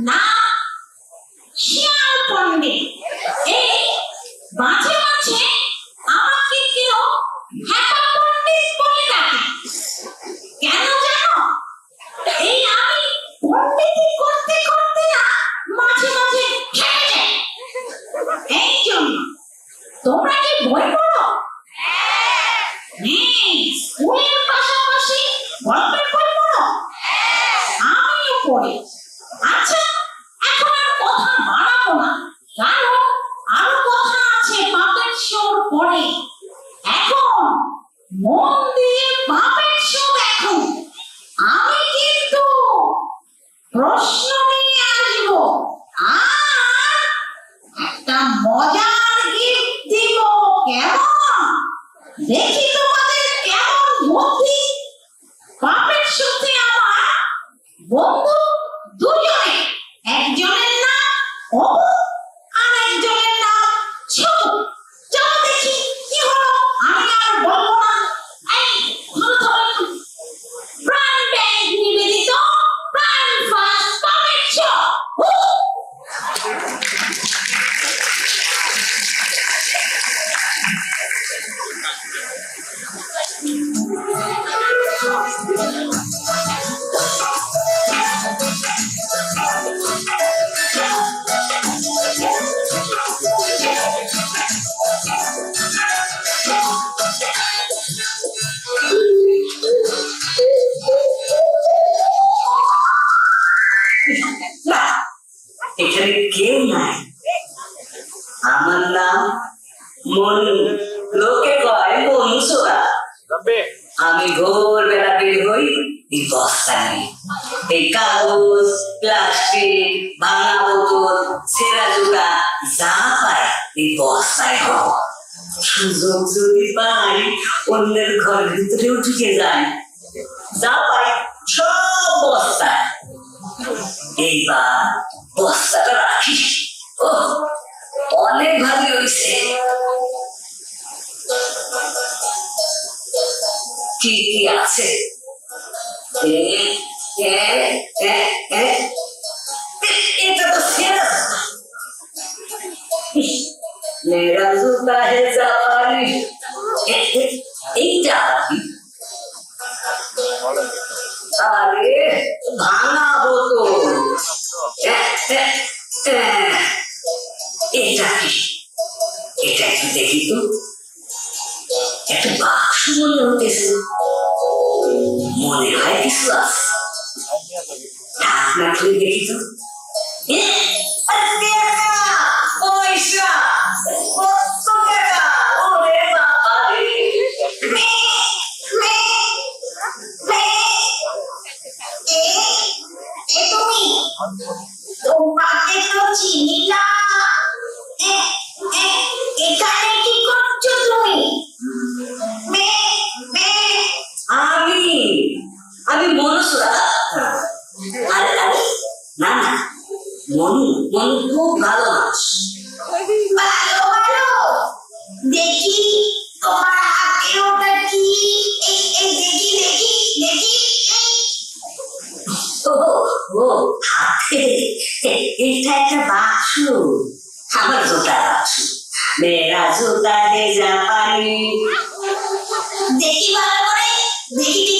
Now উঠে যায়। যা পাই সব বস্তায় এইবার বস্তাটা রাখিস। ও অনেক ভালো হয়েছে। কি কি আছে? এটা তো শেষ মেয়েরা জুতা হে জানি এইটা হ্যাঁ, হ্যাঁ, হ্যাঁ, এটা কি? এটা কি দেখি একটা বাক্স মনে হতেছে। মনে হয় কিছু আছে ঢাকনা খুলে দেখি তো। তোমাকে তো চিনি না এখানে কি করছ তুমি আমি আমি মনসুরা আরে আরে না না মনু মনু খুব ভালো baixo. Agora ajudar baixo. Me ajuda desaparir. দেখি ভালো করে দেখি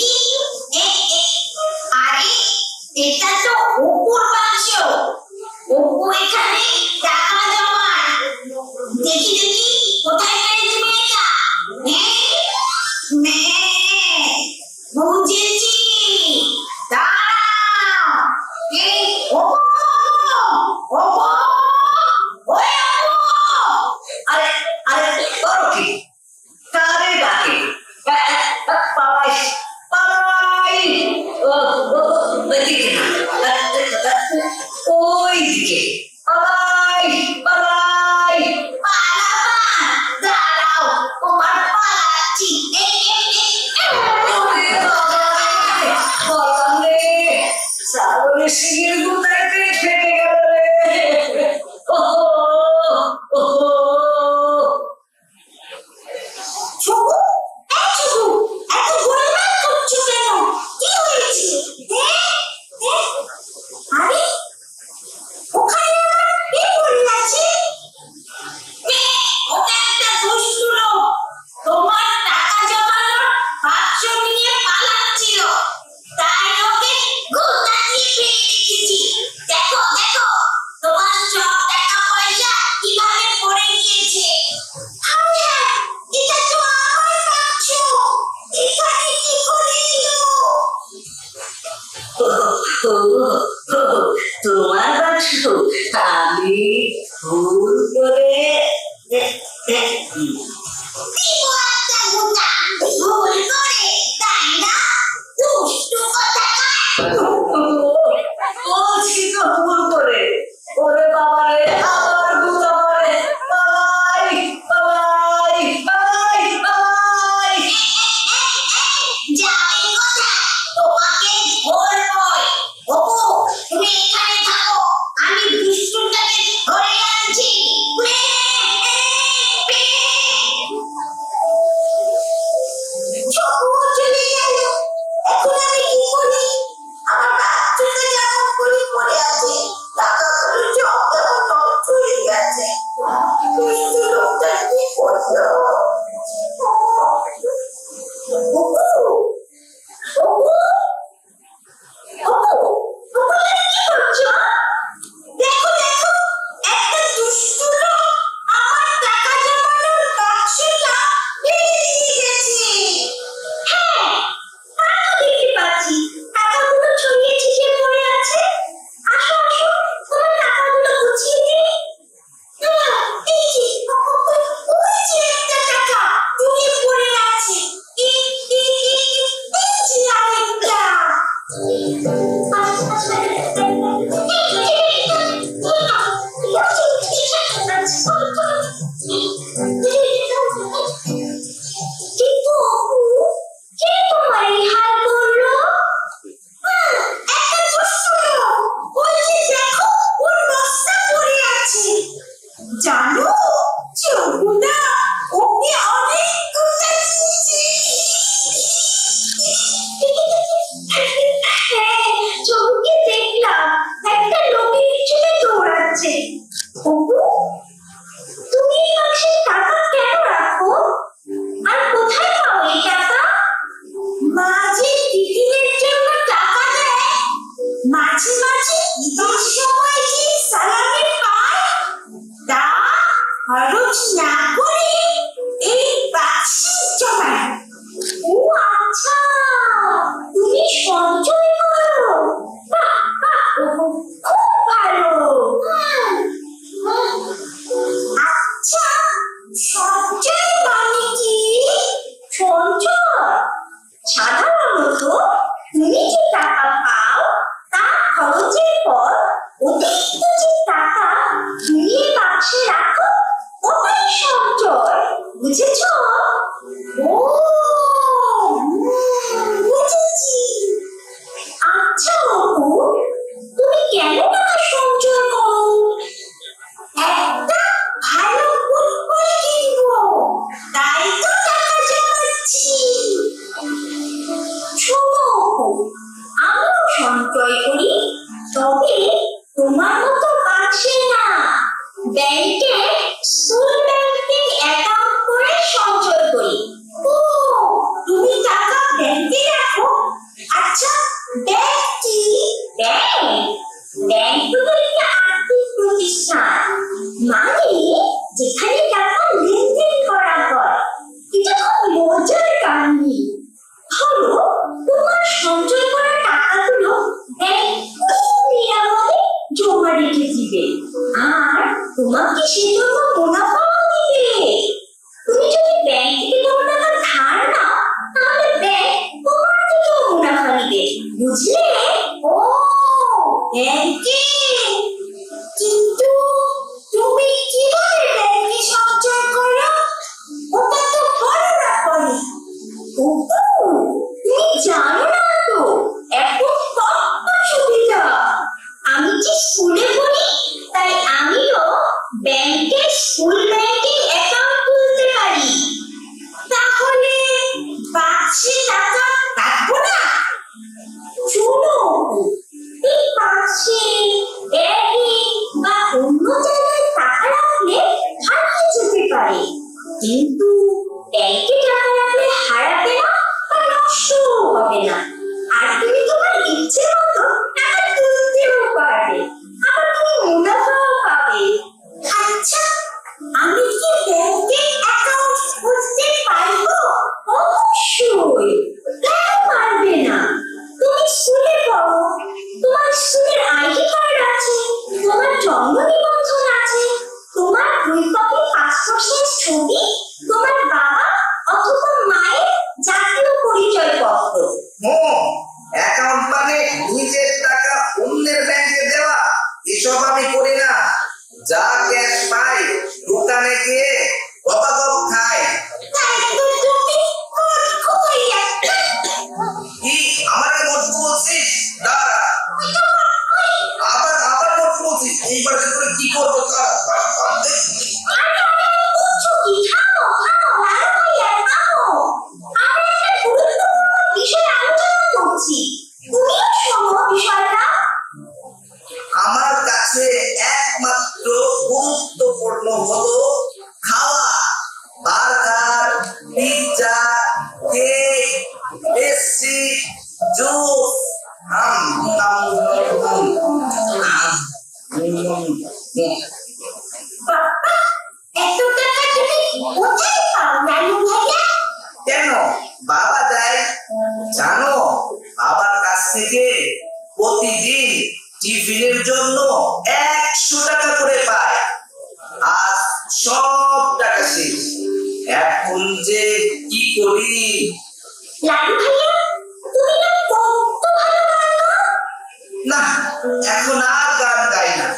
try তোমাকে সেজন্য প্রণাম এখন যে কি করি? না এখন আর গান গাই না।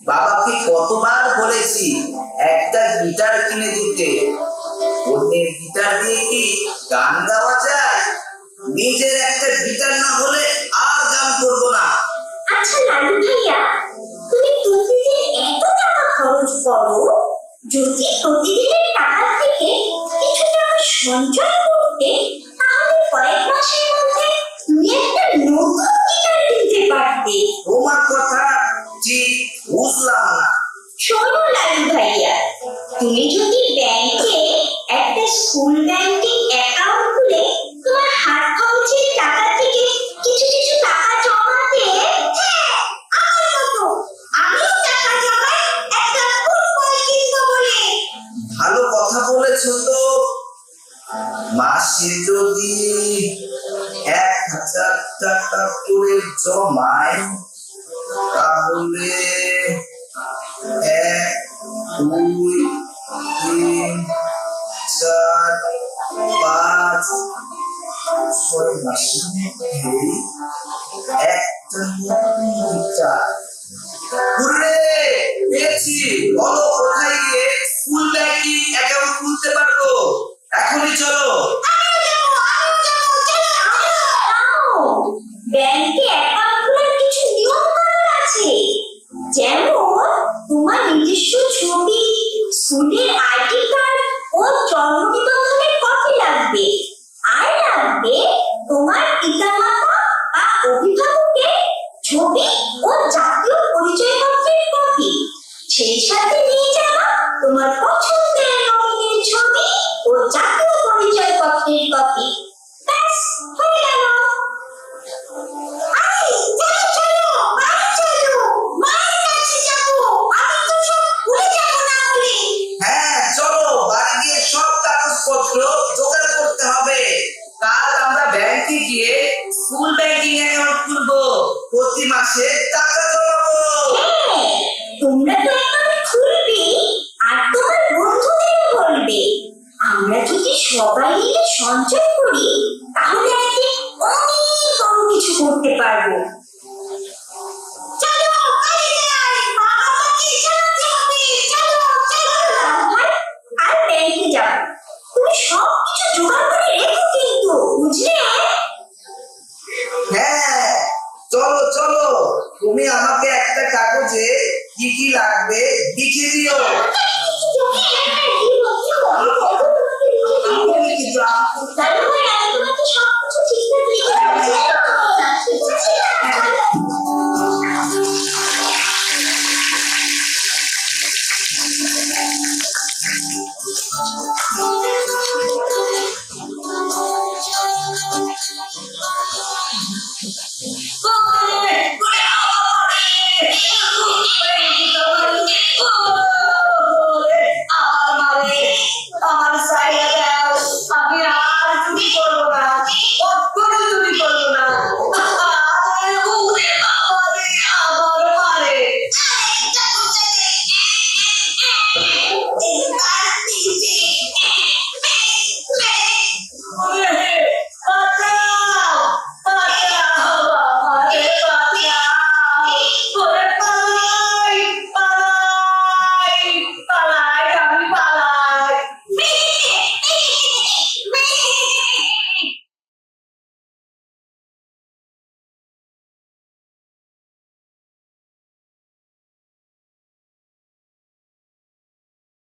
বাবাকে কতবার বলেছি একটা গিটার কিনে দিতে। অন্যের গিটার দিয়ে কি গান গাওয়া যায়? নিজের একটা গিটার না হলে আর গান করব না। আচ্ছা লালু ভাইয়া খরচ করো, যদি প্রতিদিনের টাকা থেকে কিছু টাকা সঞ্চয় করতে তাহলে কয়েক মাসের মধ্যে তুমি একটা নতুন কিনে নিতে পারতে তোমার কথা বলেছ তো? মাসে যদি এক হাজার টাকা করে জমায়, তাহলে এক, দুই, তিন, চার, পাঁচ, ছয় মাসে একটা পেয়েছি, বলো কোথায় গিয়ে? স্কুল কি একেবারে খুলতে পারব? এখনই চলো।